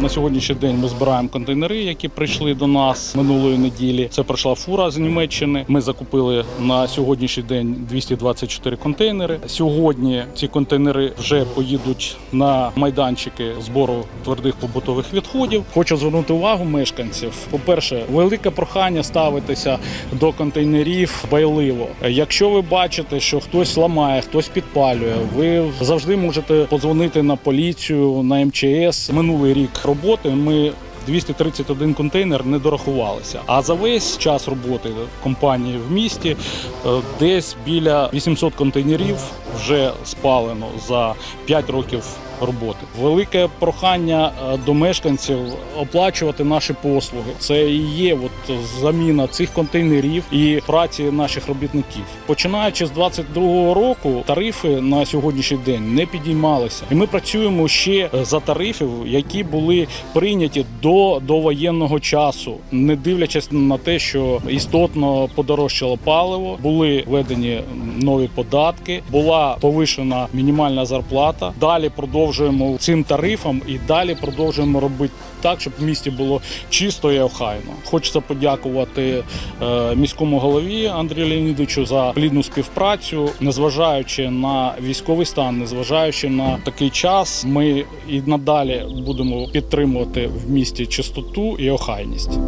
На сьогоднішній день ми збираємо контейнери, які прийшли до нас минулої неділі. Це прийшла фура з Німеччини. Ми закупили на сьогоднішній день 224 контейнери. Сьогодні ці контейнери вже поїдуть на майданчики збору твердих побутових відходів. Хочу звернути увагу мешканців. По-перше, велике прохання ставитися до контейнерів байливо. Якщо ви бачите, що хтось ламає, хтось підпалює, ви завжди можете подзвонити на поліцію, на МЧС. Минулий рік роботи ми. 231 контейнер не дорахувалися. А за весь час роботи компанії в місті е, десь біля 800 контейнерів вже спалено за 5 років роботи. Велике прохання е, до мешканців оплачувати наші послуги. Це і є от заміна цих контейнерів і праці наших робітників. Починаючи з 22-го року, тарифи на сьогоднішній день не підіймалися, і ми працюємо ще за тарифів, які були прийняті до довоєнного часу, не дивлячись на те, що істотно подорожчало паливо, були введені нові податки, була повишена мінімальна зарплата. Далі продовжуємо цим тарифам і далі продовжуємо робити так, щоб в місті було чисто і охайно. Хочеться подякувати е, міському голові Андрію Леонідовичу за плідну співпрацю, незважаючи на військовий стан, незважаючи на такий час, ми і надалі будемо підтримувати в місті чистоту і охайність.